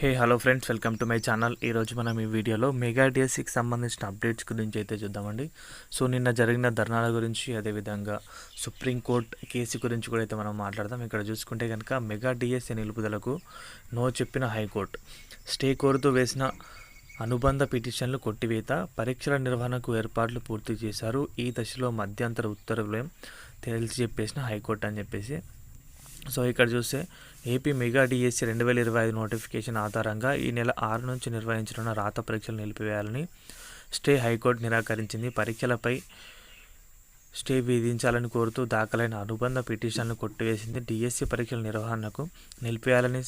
Hey hello friends welcome to my channel ఈరోజు మనం ఈ వీడియోలో మెగా డిఎస్సికి సంబంధించిన అప్డేట్స్ గురించి అయితే చూద్దామండి. సో నిన్న జరిగిన ధర్నాల గురించి అదేవిధంగా సుప్రీంకోర్టు కేసు గురించి కూడా అయితే మనం మాట్లాడదాం. ఇక్కడ చూసుకుంటే కనుక మెగా డిఎస్సి నిలుపుదలకు నో చెప్పిన హైకోర్టు స్టే కోరుతూ వేసిన అనుబంధ పిటిషన్లు కొట్టివేత పరీక్షల నిర్వహణకు ఏర్పాట్లు పూర్తి చేశారు. ఈ దశలో మధ్యంతర ఉత్తర్వులు తేల్చి చెప్పేసిన హైకోర్టు అని చెప్పేసి సో ఇక్కడ చూస్తే ఏపీ మెగా డిఎస్సి రెండు వేల ఇరవై ఐదు నోటిఫికేషన్ ఆధారంగా ఈ నెల ఆరు నుంచి నిర్వహించనున్న రాత పరీక్షలు నిలిపివేయాలని స్టే హైకోర్టు నిరాకరించింది. పరీక్షలపై స్టే విధించాలని కోరుతూ దాఖలైన అనుబంధ పిటిషన్లు కొట్టివేసింది. డిఎస్సి పరీక్షల నిర్వహణకు నిలిపేయాలని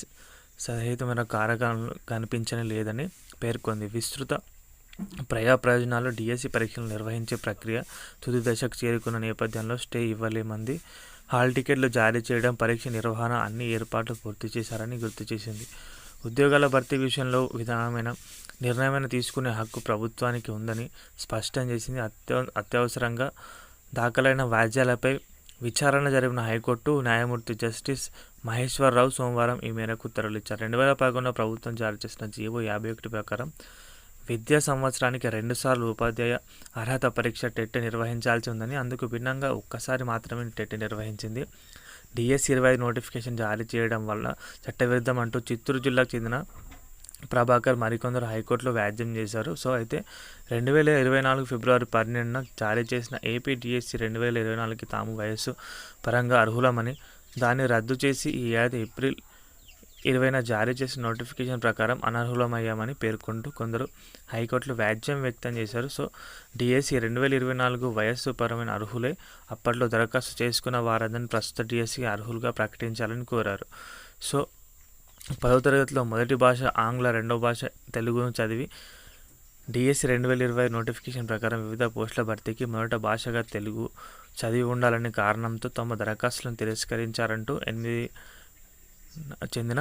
సహితమైన కారకాలు కనిపించని లేదని పేర్కొంది. విస్తృత ప్రజా ప్రయోజనాలు డిఎస్సి పరీక్షలు నిర్వహించే ప్రక్రియ తుది దశకు చేరుకున్న నేపథ్యంలో స్టే ఇవ్వలేమంది హాల్ టికెట్లు జారీ చేయడం పరీక్ష నిర్వహణ అన్ని ఏర్పాట్లు పూర్తి చేశారని గుర్తు చేసింది. ఉద్యోగాల భర్తీ విషయంలో విధానమైన నిర్ణయమైన తీసుకునే హక్కు ప్రభుత్వానికి ఉందని స్పష్టం చేసింది. అత్య అత్యవసరంగా దాఖలైన వ్యాజ్యాలపై విచారణ జరిపిన హైకోర్టు న్యాయమూర్తి జస్టిస్ మహేశ్వరరావు సోమవారం ఈ మేరకు ఉత్తర్వులు ఇచ్చారు. రెండు వేల పదకొండులో ప్రభుత్వం జారీ చేసిన జీవో యాభై ఒకటి ప్రకారం విద్యా సంవత్సరానికి రెండుసార్లు ఉపాధ్యాయ అర్హత పరీక్ష టెట్ నిర్వహించాల్సి ఉందని అందుకు భిన్నంగా ఒక్కసారి మాత్రమే టెట్ నిర్వహించింది. డిఎస్ ఇరవై నోటిఫికేషన్ జారీ చేయడం వల్ల చట్టవిరుద్ధం అంటూ చిత్తూరు జిల్లాకు చెందిన ప్రభాకర్ మరికొందరు హైకోర్టులో వ్యాజ్యం చేశారు. సో అయితే రెండు వేల ఇరవై నాలుగు ఫిబ్రవరి పన్నెండున జారీ చేసిన ఏపీ డిఎస్సి రెండు వేల ఇరవై నాలుగుకి తాము వయస్సు పరంగా అర్హులమని దాన్ని రద్దు చేసి ఈ ఏడాది ఏప్రిల్ ఇరవైన జారీ చేసిన నోటిఫికేషన్ ప్రకారం అనర్హులమయ్యామని పేర్కొంటూ కొందరు హైకోర్టులో వ్యాజ్యం వ్యక్తం చేశారు. సో డిఎస్సి రెండు వేల ఇరవై నాలుగు వయస్సు పరమైన అర్హులే అప్పట్లో దరఖాస్తు చేసుకున్న వారందరిని ప్రస్తుత డిఎస్సి అర్హులుగా ప్రకటించాలని కోరారు. సో పదవ తరగతిలో మొదటి భాష ఆంగ్ల రెండవ భాష తెలుగును చదివి డిఎస్సి రెండు వేల ఇరవై నోటిఫికేషన్ ప్రకారం వివిధ పోస్టుల భర్తీకి మొదట భాషగా తెలుగు చదివి ఉండాలనే కారణంతో తమ దరఖాస్తులను తిరస్కరించారంటూ ఎనిమిది చెందిన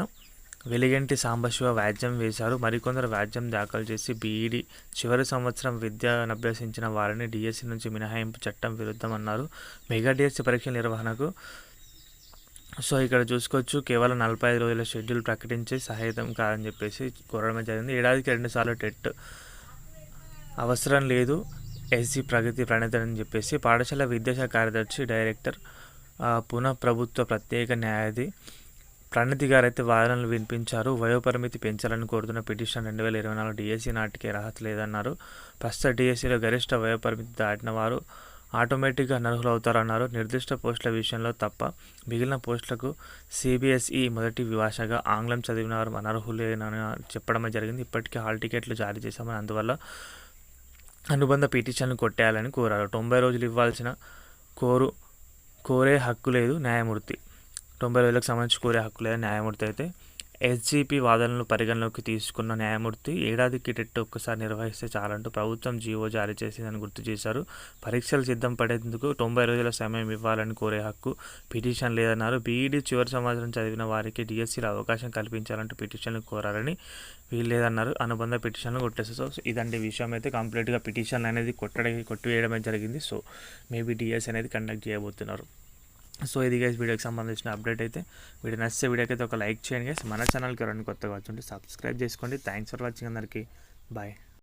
వెలిగంటి సాంబశివ వ్యాజ్యం వేశారు. మరికొందరు వ్యాజ్యం దాఖలు చేసి బీఈడి చివరి సంవత్సరం విద్యను అభ్యసించిన వారిని డిఎస్సి నుంచి మినహాయింపు చట్టం విరుద్ధమన్నారు. మెగా డిఎస్సి పరీక్షల నిర్వహణకు సో ఇక్కడ చూసుకోవచ్చు కేవలం నలభై ఐదు రోజుల షెడ్యూల్ ప్రకటించి సహాయతం కాదని చెప్పేసి కోరడమే జరిగింది. ఏడాదికి రెండుసార్లు టెట్ అవసరం లేదు ఎస్సీ ప్రగతి ప్రణేత అని చెప్పేసి పాఠశాల విద్యాశాఖ కార్యదర్శి డైరెక్టర్ పునః ప్రభుత్వ ప్రత్యేక న్యాయాధి ప్రణతి గారు అయితే వాదనలు వినిపించారు వయోపరిమితి పెంచాలని కోరుతున్న పిటిషన్ రెండు వేల ఇరవై నాలుగు డిఎస్సీ నాటికి అర్హత లేదన్నారు ప్రస్తుత డిఎస్సీలో గరిష్ట వయోపరిమితి దాటిన వారు ఆటోమేటిక్గా నర్హులు అవుతారన్నారు నిర్దిష్ట పోస్టుల విషయంలో తప్ప మిగిలిన పోస్టులకు సిబిఎస్ఈ మొదటి భాషగా ఆంగ్లం చదివిన వారు అనర్హులేనని చెప్పడమే జరిగింది. ఇప్పటికే హాల్ టికెట్లు జారీ చేశామని అందువల్ల అనుబంధ పిటిషన్లు కొట్టేయాలని కోరారు. తొంభై రోజులు ఇవ్వాల్సిన కోరు కోరే హక్కు లేదు న్యాయమూర్తి. తొంభై వేలకు సంబంధించి కోరే హక్కు లేని న్యాయమూర్తి అయితే ఎస్జీపీ వాదనలు పరిగణలోకి తీసుకున్న న్యాయమూర్తి ఏడాదికి టెట్ ఒక్కసారి నిర్వహిస్తే చాలంటూ ప్రభుత్వం జీవో జారీ చేసిందని గుర్తు చేశారు. పరీక్షలు సిద్ధం పడేందుకు తొంభై రోజుల సమయం ఇవ్వాలని కోరే హక్కు పిటిషన్ లేదన్నారు. బీఈడీ చివరి సంవత్సరం చదివిన వారికి డిఎస్సీలో అవకాశం కల్పించాలంటూ పిటిషన్లు కోరాలని వీలు లేదన్నారు అనుబంధ పిటిషన్లు కొట్టేస్తారు సో ఇదండి విషయం అయితే. కంప్లీట్గా పిటిషన్ అనేది కొట్టడానికి కొట్టివేయడమే జరిగింది. సో మేబీ డిఎస్ అనేది కండక్ట్ చేయబోతున్నారు. సో ఇది గైస్ వీడియోకి సంబంధించిన అప్డేట్ అయితే వీడియో నచ్చితే వీడియోకి అయితే ఒక లైక్ చేయండి గైస్ మన ఛానల్కి ఎవరైనా కొత్తగా వచ్చి సబ్స్క్రైబ్ చేసుకోండి. థ్యాంక్స్ ఫర్ వాచింగ్ అందరికీ. బాయ్